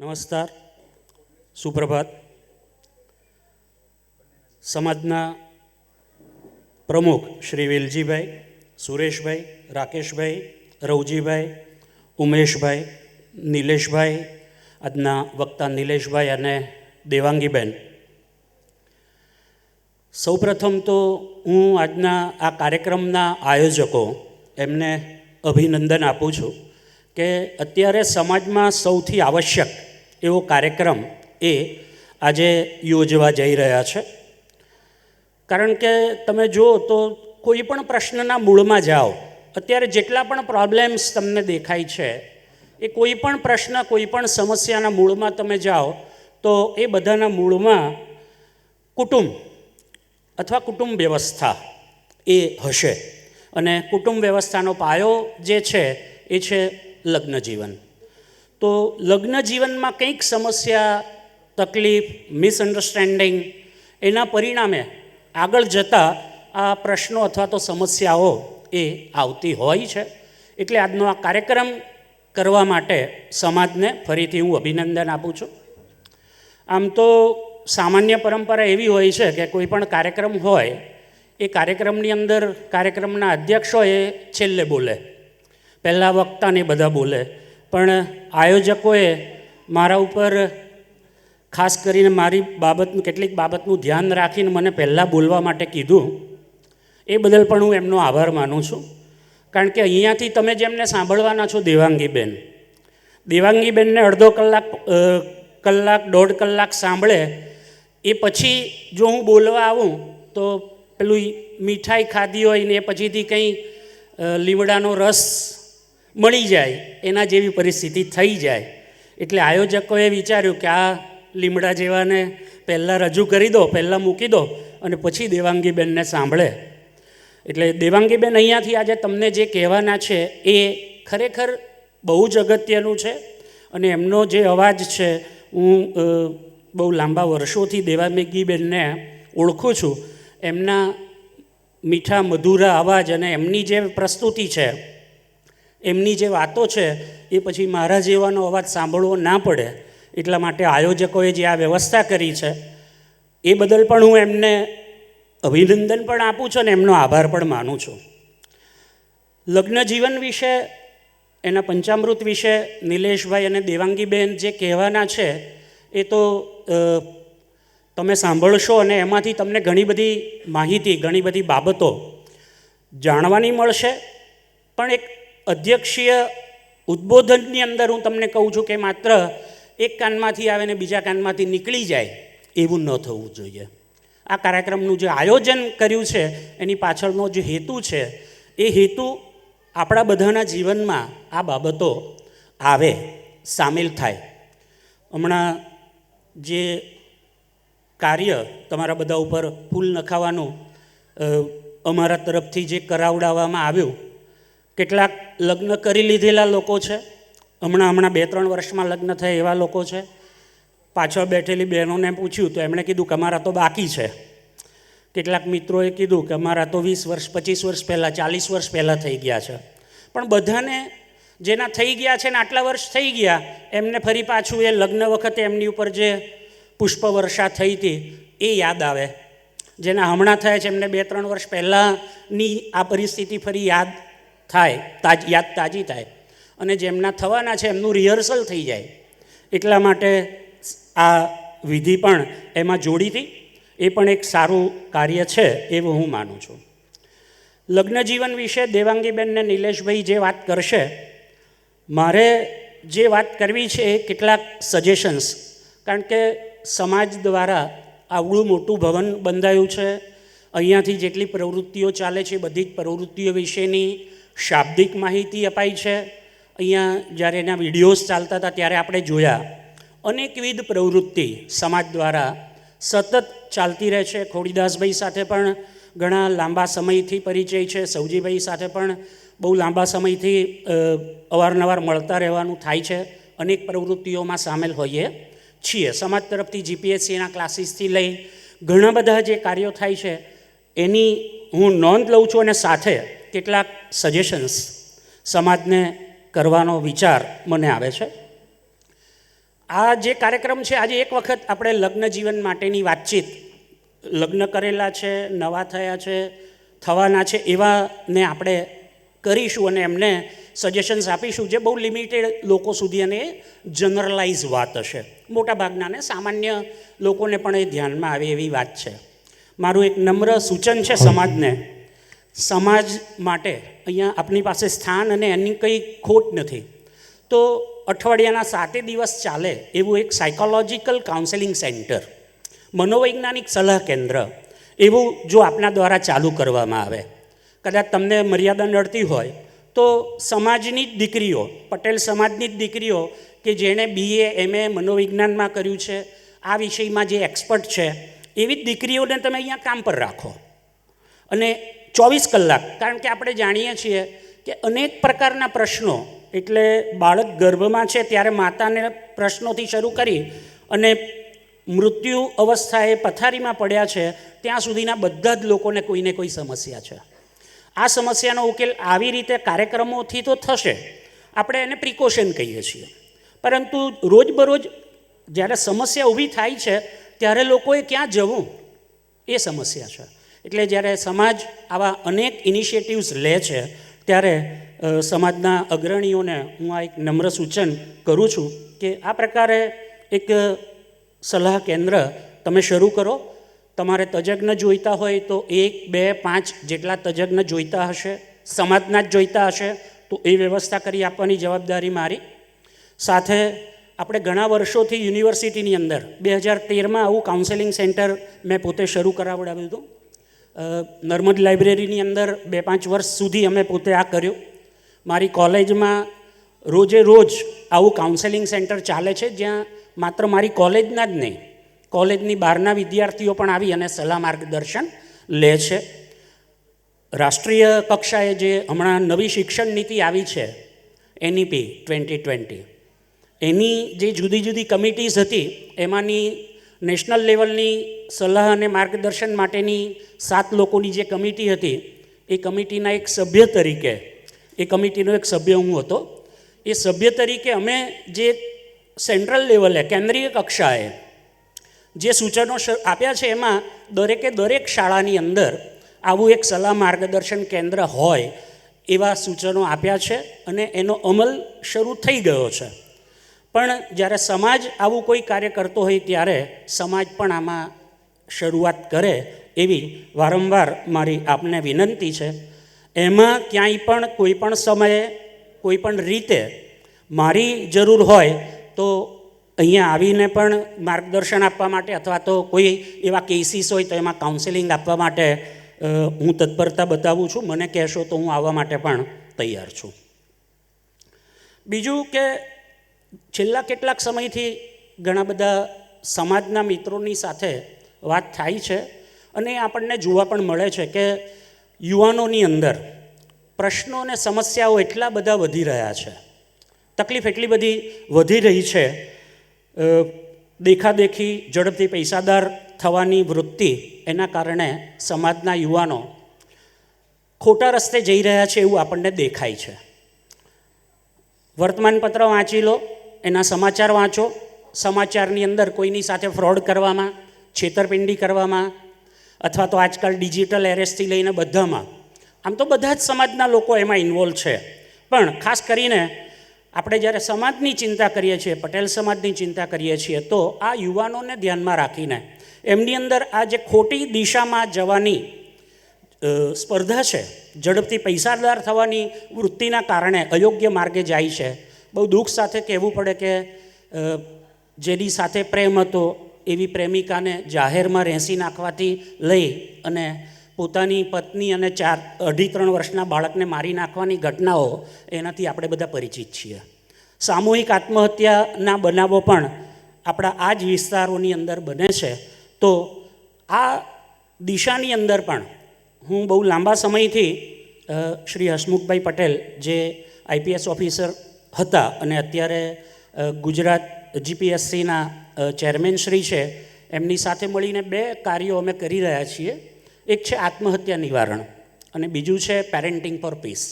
નમસ્કાર. સુપ્રભાત. સમાજના પ્રમુખ શ્રી વેલજીભાઈ, સુરેશભાઈ, રાકેશભાઈ, રવજીભાઈ, ઉમેશભાઈ, નિલેશભાઈ, આજના વક્તા નિલેશભાઈ અને દેવાંગીબેન. સૌપ્રથમ તો હું આજના આ કાર્યક્રમના આયોજકો એમને અભિનંદન આપું છું કે અત્યારે સમાજમાં સૌથી આવશ્યક એવો કાર્યક્રમ એ આજે યોજવા જઈ રહ્યા છે. કારણ કે તમે જુઓ તો કોઈ પણ પ્રશ્નના મૂળમાં જાઓ, અત્યારે જેટલા પણ પ્રોબ્લેમ્સ તમને દેખાય છે, એ કોઈ પણ પ્રશ્ન, કોઈ પણ સમસ્યાના મૂળમાં તમે જાઓ, તો એ બધાના મૂળમાં કુટુંબ અથવા કુટુંબ વ્યવસ્થા એ હશે. અને કુટુંબ વ્યવસ્થાનો પાયો જે છે, એ છે લગ્ન જીવન તો લગ્ન જીવનમાં કંઈક સમસ્યા, તકલીફ મિસઅન્ડરસ્ટેન્ડિંગ એના પરિણામે આગળ જતાં આ પ્રશ્નો અથવા તો સમસ્યાઓ એ આવતી હોય છે. એટલે આજનો આ કાર્યક્રમ કરવા માટે સમાજને ફરીથી હું અભિનંદન આપું છું. આમ તો સામાન્ય પરંપરા એવી હોય છે કે કોઈ પણ કાર્યક્રમ હોય, એ કાર્યક્રમની અંદર કાર્યક્રમના અધ્યક્ષો એ છેલ્લે બોલે. પહેલાં વક્તાને બધા બોલે. પણ આયોજકોએ મારા ઉપર ખાસ કરીને મારી બાબતનું કેટલીક બાબતનું ધ્યાન રાખીને મને પહેલાં બોલવા માટે કીધું. એ બદલ પણ હું એમનો આભાર માનું છું. કારણ કે અહીંયાથી તમે જેમને સાંભળવાના છો, દેવાંગીબેન, દેવાંગીબેનને અડધો કલાક કલાક, દોઢ કલાક સાંભળે, એ પછી જો હું બોલવા આવું, તો પેલું મીઠાઈ ખાધી હોય ને એ પછીથી કંઈ લીમડાનો રસ મળી જાય, એના જેવી પરિસ્થિતિ થઈ જાય. એટલે આયોજકોએ વિચાર્યું કે આ લીમડા જેવાને પહેલાં રજૂ કરી દો, પહેલાં મૂકી દો અને પછી દેવાંગીબેનને સાંભળે. એટલે દેવાંગીબેન અહીંયાથી આજે તમને જે કહેવાના છે એ ખરેખર બહુ જ અગત્યનું છે અને એમનો જે અવાજ છે, હું બહુ લાંબા વર્ષોથી દેવાંગીબેનને ઓળખું છું. એમના મીઠા મધુરા અવાજ અને એમની જે પ્રસ્તુતિ છે એમની જે વાતો છે, એ પછી મારા જેવાનો અવાજ સાંભળવો ના પડે. એટલા માટે આયોજકોએ જે આ વ્યવસ્થા કરી છે, એ બદલ પણ હું એમને અભિનંદન પણ આપું છું અને એમનો આભાર પણ માનું છું. લગ્ન જીવન વિશે, એના પંચામૃત વિશે નિલેશભાઈ અને દેવાંગીબેન જે કહેવાના છે, એ તો તમે સાંભળશો અને એમાંથી તમને ઘણી બધી માહિતી, ઘણી બધી બાબતો જાણવાની મળશે. પણ એક અધ્યક્ષીય ઉદ્બોધનની અંદર હું તમને કહું છું કે માત્ર એક કાનમાંથી આવે ને બીજા કાનમાંથી નીકળી જાય એવું ન થવું જોઈએ. આ કાર્યક્રમનું જે આયોજન કર્યું છે, એની પાછળનો જે હેતુ છે, એ હેતુ આપણા બધાના જીવનમાં આ બાબતો આવે, સામેલ થાય. હમણાં જે કાર્ય તમારા બધા ઉપર ફૂલ નખાવાનું અમારા તરફથી જે કરાવડાવવામાં આવ્યું કેટલાક લગ્ન કરી લીધેલા લોકો છે. હમણાં હમણાં બે ત્રણ વર્ષમાં લગ્ન થયા એવા લોકો છે. પાછળ બેઠેલી બહેનોને પૂછ્યું, તો એમણે કીધું કે અમારા તો બાકી છે. કેટલાક મિત્રોએ કીધું કે, અમારા તો વીસ વર્ષ, પચીસ વર્ષ પહેલાં, ચાલીસ વર્ષ પહેલાં થઈ ગયા છે. પણ બધાને જેના થઈ ગયા છે ને આટલા વર્ષ થઈ ગયા, એમને ફરી પાછું એ લગ્ન વખતે એમની ઉપર જે પુષ્પવર્ષા થઈ હતી, એ યાદ આવે. જેના હમણાં થયા છે, એમને બે ત્રણ વર્ષ પહેલાંની આ પરિસ્થિતિ ફરી યાદ થાય, તાજ, યાદ તાજી થાય. અને જેમના થવાના છે એમનું રિહર્સલ થઈ જાય. એટલા માટે આ વિધિ પણ એમાં જોડી હતી. એ પણ એક સારું કાર્ય છે એવું હું માનું છું. લગ્ન જીવન વિશે દેવાંગીબેન ને નિલેશભાઈ જે વાત કરશે, મારે જે વાત કરવી છે એ કેટલાક સજેશન્સ કારણ કે સમાજ દ્વારા આવડું મોટું ભવન બંધાયું છે. અહીંયાથી જેટલી પ્રવૃત્તિઓ ચાલે છે બધી જ પ્રવૃત્તિઓ વિશેની શાબ્દિક માહિતી અપાઈ છે. અહીંયા જ્યારે એના વિડીયોઝ ચાલતા હતા ત્યારે આપણે જોયા. અનેકવિધ પ્રવૃત્તિ સમાજ દ્વારા સતત ચાલતી રહે છે. ખોડીદાસભાઈ સાથે પણ ઘણા લાંબા સમયથી પરિચય છે. સૌજીભાઈ સાથે પણ બહુ લાંબા સમયથી અવારનવાર મળતા રહેવાનું થાય છે. અનેક પ્રવૃત્તિઓમાં સામેલ હોઈએ છીએ. સમાજ તરફથી જીપીએસસીના ક્લાસીસથી લઈ ઘણા બધા જે કાર્યો થાય છે, એની હું નોંધ લઉં છું અને સાથે કેટલાક સજેશન્સ સમાજને કરવાનો વિચાર મને આવે છે. આ જે કાર્યક્રમ છે આજે એક વખત આપણે લગ્ન જીવન માટેની વાતચીત લગ્ન કરેલા છે નવા થયા છે થવાના છે એવાને આપણે કરીશું અને એમને સજેશન્સ આપીશું જે બહુ લિમિટેડ લોકો સુધી અને જનરલાઇઝ વાત હશે. મોટાભાગના ને સામાન્ય લોકોને પણ એ ધ્યાનમાં આવે એવી વાત છે. મારું એક નમ્ર સૂચન છે સમાજને. સમાજ માટે અહીંયા આપની પાસે સ્થાન અને એની કંઈ ખોટ નથી. તો અઠવાડિયાના સાતે દિવસ ચાલે એવું એક સાયકોલોજીકલ કાઉન્સેલિંગ સેન્ટર મનોવૈજ્ઞાનિક સલાહ કેન્દ્ર, એવું જો આપના દ્વારા ચાલુ કરવામાં આવે. કદાચ તમને મર્યાદા નડતી હોય તો સમાજની જ દીકરીઓ, પટેલ સમાજની જ દીકરીઓ કે જેણે બીએ એમએ મનોવિજ્ઞાનમાં કર્યું છે, આ વિષયમાં જે એક્સપર્ટ છે, એવી જ દીકરીઓને તમે અહીંયા કામ પર રાખો. અને ચોવીસ કલાક. કારણ કે આપણે જાણીએ છીએ કે અનેક પ્રકારના પ્રશ્નો, એટલે બાળક ગર્ભમાં છે ત્યારે માતાને પ્રશ્નોથી શરૂ કરી અને મૃત્યુ અવસ્થાએ પથારીમાં પડ્યા છે, ત્યાં સુધીના બધા જ લોકોને કોઈને કોઈ સમસ્યા છે. આ સમસ્યાનો ઉકેલ આવી રીતે કાર્યક્રમોથી તો થશે. આપણે એને પ્રિકોશન કહીએ છીએ. પરંતુ રોજબરોજ જ્યારે સમસ્યા ઊભી થાય છે, ત્યારે લોકોએ ક્યાં જવું? એ સમસ્યા છે. એટલે જ્યારે સમાજ આવા અનેક ઇનિશિયેટિવ્સ લે છે, ત્યારે સમાજના અગ્રણીઓને હું આ એક નમ્ર સૂચન કરું છું કે આ પ્રકારે એક સલાહ કેન્દ્ર તમે શરૂ કરો. તમારે તજજ્ઞ જોઈતા હોય તો એક, બે, પાંચ જેટલા તજજ્ઞ જોઈતા હશે, સમાજના જ જોઈતા હશે, તો એ વ્યવસ્થા કરી આપવાની જવાબદારી મારી. સાથે આપણે ઘણા વર્ષોથી યુનિવર્સિટીની અંદર, બે હજાર તેરમાં આવું કાઉન્સેલિંગ સેન્ટર મેં પોતે શરૂ કરાવડાવ્યું હતું. નર્મદ લાઇબ્રેરીની અંદર બે પાંચ વર્ષ સુધી અમે પોતે આ કર્યું. મારી કોલેજમાં રોજે રોજ આવું કાઉન્સેલિંગ સેન્ટર ચાલે છે, જ્યાં માત્ર મારી કોલેજના જ નહીં, કોલેજની બહારના વિદ્યાર્થીઓ પણ આવી અને સલાહ માર્ગદર્શન લે છે. રાષ્ટ્રીય કક્ષાએ જે હમણાં નવી શિક્ષણ નીતિ આવી છે એનઈપી ટ્વેન્ટી ટ્વેન્ટી એની જે જુદી જુદી કમિટીઝ હતી, એમાંની નેશનલ લેવલની સલાહ અને માર્ગદર્શન માટેની સાત લોકોની જે કમિટી હતી, એ કમિટીના એક સભ્ય તરીકે, એ કમિટીનો એક સભ્ય હું હતો. એ સભ્ય તરીકે અમે જે સેન્ટ્રલ લેવલે, કેન્દ્રીય કક્ષાએ જે સૂચનો આપ્યા છે, એમાં દરેકે દરેક શાળાની અંદર આવું એક સલાહ માર્ગદર્શન કેન્દ્ર હોય, એવા સૂચનો આપ્યા છે અને એનો અમલ શરૂ થઈ ગયો છે. પણ જ્યારે સમાજ આવું કોઈ કાર્ય કરતો હોય ત્યારે સમાજ પણ આમાં શરૂઆત કરે એવી વારંવાર મારી આપને વિનંતી છે. એમાં ક્યાંય પણ કોઈ પણ સમયે, કોઈ પણ રીતે મારી જરૂર હોય તો અહીંયા આવીને પણ માર્ગદર્શન આપવા માટે અથવા તો કોઈ એવા કેસીસ હોય તો એમાં કાઉન્સેલિંગ આપવા માટે હું તત્પરતા બતાવું છું. મને કહેશો તો હું આવવા માટે પણ તૈયાર છું. બીજું કે છેલ્લા કેટલાક સમયથી ઘણા બધા સમાજના મિત્રોની સાથે વાત થાય છે અને આપણને જોવા પણ મળે છે કે યુવાનોની અંદર પ્રશ્નો અને સમસ્યાઓ એટલા બધા વધી રહ્યા છે. તકલીફ એટલી બધી વધી રહી છે દેખાદેખી ઝડપથી પૈસાદાર થવાની વૃત્તિ એના કારણે સમાજના યુવાનો ખોટા રસ્તે જઈ રહ્યા છે એવું આપણને દેખાય છે. વર્તમાનપત્ર વાંચી લો, એના સમાચાર વાંચો, સમાચારની અંદર કોઈની સાથે ફ્રોડ કરવામાં છેતરપિંડી કરવામાં અથવા તો આજકાલ ડિજિટલ એરેસ્ટથી લઈને બધામાં. આમ તો બધા જ સમાજના લોકો એમાં ઇન્વોલ્વ છે. પણ ખાસ કરીને આપણે જ્યારે સમાજની ચિંતા કરીએ છીએ, પટેલ સમાજની ચિંતા કરીએ છીએ, તો આ યુવાનોને ધ્યાનમાં રાખીને એમની અંદર આ જે ખોટી દિશામાં જવાની સ્પર્ધા છે, ઝડપથી પૈસાદાર થવાની વૃત્તિના કારણે અયોગ્ય માર્ગે જાય છે. બહુ દુઃખ સાથે કહેવું પડે કે જેની સાથે પ્રેમ હતો એવી પ્રેમિકાને જાહેરમાં રેંસી નાખવાથી લઈ અને પોતાની પત્ની અને ચાર, અઢી, ત્રણ વર્ષના બાળકને મારી નાખવાની ઘટનાઓ એનાથી આપણે બધા પરિચિત છીએ. સામૂહિક આત્મહત્યાના બનાવો પણ આપણા આ જ વિસ્તારોની અંદર બને છે. તો આ દિશાની અંદર પણ હું બહુ લાંબા સમયથી શ્રી હસમુખભાઈ પટેલ જે આઈપીએસ ઓફિસર હતા અને અત્યારે ગુજરાત જીપીએસસીના ચેરમેન શ્રી છે, એમની સાથે મળીને બે કાર્યો અમે કરી રહ્યા છીએ. એક છે આત્મહત્યા નિવારણ અને બીજું છે પેરેન્ટિંગ ફોર પીસ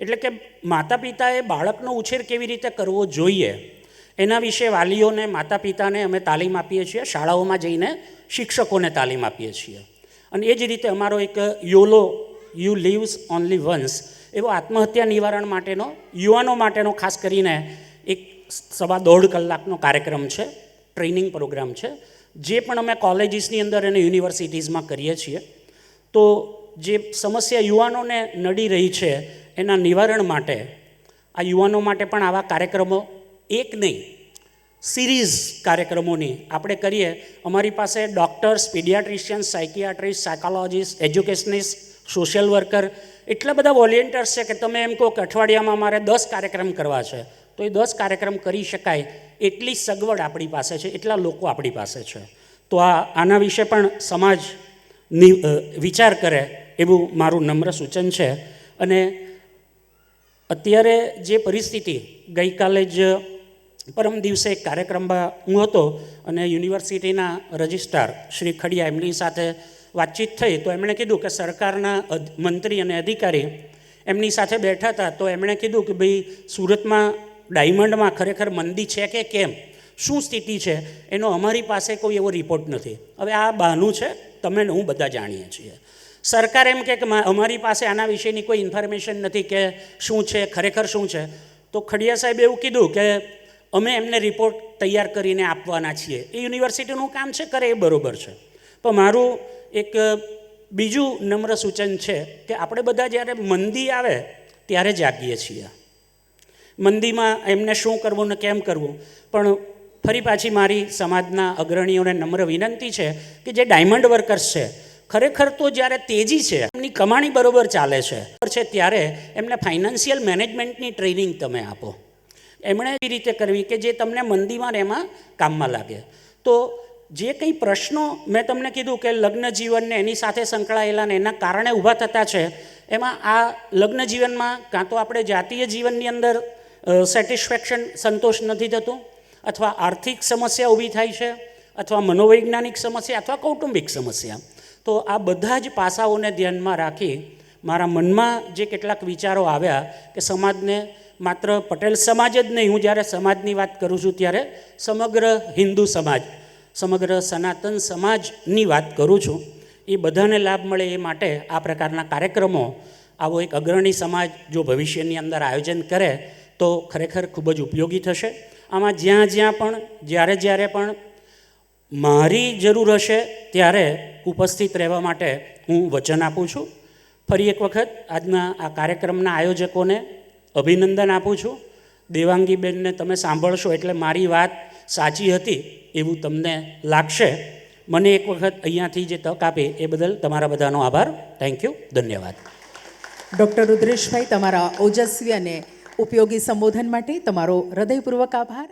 એટલે કે માતા પિતાએ બાળકનો ઉછેર કેવી રીતે કરવો જોઈએ, એના વિશે વાલીઓને માતા પિતાને અમે તાલીમ આપીએ છીએ, શાળાઓમાં જઈને શિક્ષકોને તાલીમ આપીએ છીએ. અને એ જ રીતે અમારો એક YOLO you lives only once એવો આત્મહત્યા નિવારણ માટેનો, યુવાનો માટેનો ખાસ કરીને એક સવા દોઢ કલાકનો કાર્યક્રમ છે, ટ્રેનિંગ પ્રોગ્રામ છે, જે પણ અમે કોલેજીસની અંદર અને યુનિવર્સિટીઝમાં કરીએ છીએ. તો જે સમસ્યા યુવાનોને નડી રહી છે, એના નિવારણ માટે આ યુવાનો માટે પણ આવા કાર્યક્રમો એક નહીં, સિરીઝ કાર્યક્રમોની આપણે કરીએ. અમારી પાસે doctors, paediatricians, psychiatrist, psychologist, educationist, social worker, એટલા બધા વોલેન્ટિયર્સ છે કે તમે એમ કહો કે અઠવાડિયામાં મારે દસ કાર્યક્રમ કરવા છે. તો એ દસ કાર્યક્રમ કરી શકાય. એટલી સગવડ આપણી પાસે છે, એટલા લોકો આપણી પાસે છે. તો આ આના વિશે પણ સમાજ વિચાર કરે એવું મારું નમ્ર સૂચન છે. અને અત્યારે જે પરિસ્થિતિ ગઈકાલે જ પરમ દિવસે એક કાર્યક્રમમાં હું હતો અને યુનિવર્સિટીના રજિસ્ટ્રાર શ્રી ખડિયા એમની સાથે વાતચીત થઈ, તો એમણે કીધું કે સરકારના મંત્રી અને અધિકારી એમની સાથે બેઠા હતા, તો એમણે કીધું કે ભાઈ સુરતમાં ડાયમંડમાં ખરેખર મંદી છે કે કેમ? શું સ્થિતિ છે? એનો અમારી પાસે કોઈ એવો રિપોર્ટ નથી. હવે આ બહાનું છે તમે હું બધા જાણીએ છીએ. સરકાર એમ કે અમારી પાસે આના વિશેની કોઈ ઇન્ફોર્મેશન નથી કે શું છે, ખરેખર શું છે? તો ખડિયા સાહેબ એવું કીધું કે અમે એમને રિપોર્ટ તૈયાર કરીને આપવાના છીએ. એ યુનિવર્સિટીનું કામ છે, કરે એ બરાબર છે. પણ મારું એક બીજું નમ્ર સૂચન છે કે આપણે બધા જ્યારે મંદી આવે, ત્યારે જાગીએ છીએ. મંદીમાં એમને શું કરવું ને કેમ કરવું? પણ ફરી પાછી મારી સમાજના અગ્રણીઓને નમ્ર વિનંતી છે કે જે ડાયમંડ વર્કર્સ છે, ખરેખર તો જ્યારે તેજી છે, એમની કમાણી બરોબર ચાલે છે છે ત્યારે એમને ફાઇનાન્શિયલ મેનેજમેન્ટની ટ્રેનિંગ તમે આપો. એમણે એવી રીતે કરવી કે જે તમને મંદીમાં એમાં કામમાં લાગે. તો જે કંઈ પ્રશ્નો મેં તમને કીધું કે લગ્ન જીવનને એની સાથે સંકળાયેલા ને એના કારણે ઊભા થતા છે, એમાં આ લગ્ન જીવનમાં કાં તો આપણે જાતીય જીવનની અંદર સેટિસ્ફેક્શન સંતોષ નથી થતું, અથવા આર્થિક સમસ્યા ઊભી થાય છે, અથવા મનોવૈજ્ઞાનિક સમસ્યા, અથવા કૌટુંબિક સમસ્યા. તો આ બધા જ પાસાઓને ધ્યાનમાં રાખી મારા મનમાં જે કેટલાક વિચારો આવ્યા કે સમાજને માત્ર પટેલ સમાજ જ નહીં, હું જ્યારે સમાજની વાત કરું છું ત્યારે સમગ્ર હિન્દુ સમાજ, સમગ્ર સનાતન સમાજની વાત કરું છું, એ બધાને લાભ મળે એ માટે આ પ્રકારના કાર્યક્રમો આવો એક અગ્રણી સમાજ જો ભવિષ્યની અંદર આયોજન કરે તો ખરેખર ખૂબ જ ઉપયોગી થશે. આમાં જ્યાં જ્યાં પણ, જ્યારે જ્યારે પણ મારી જરૂર હશે, ત્યારે ઉપસ્થિત રહેવા માટે હું વચન આપું છું. ફરી એક વખત આજના આ કાર્યક્રમના આયોજકોને અભિનંદન આપું છું. દેવાંગીબેનને તમે સાંભળશો એટલે મારી વાત સાચી હતી એવું તમને લાગશે. મને એક વખત અહીંયાથી જે તક આપે એ બદલ તમારા બધાનો આભાર. થેન્ક યુ ધન્યવાદ. ડૉક્ટર રુદ્રેશભાઈ, તમારા ઓજસ્વી અને ઉપયોગી સંબોધન માટે તમારો હૃદયપૂર્વક આભાર.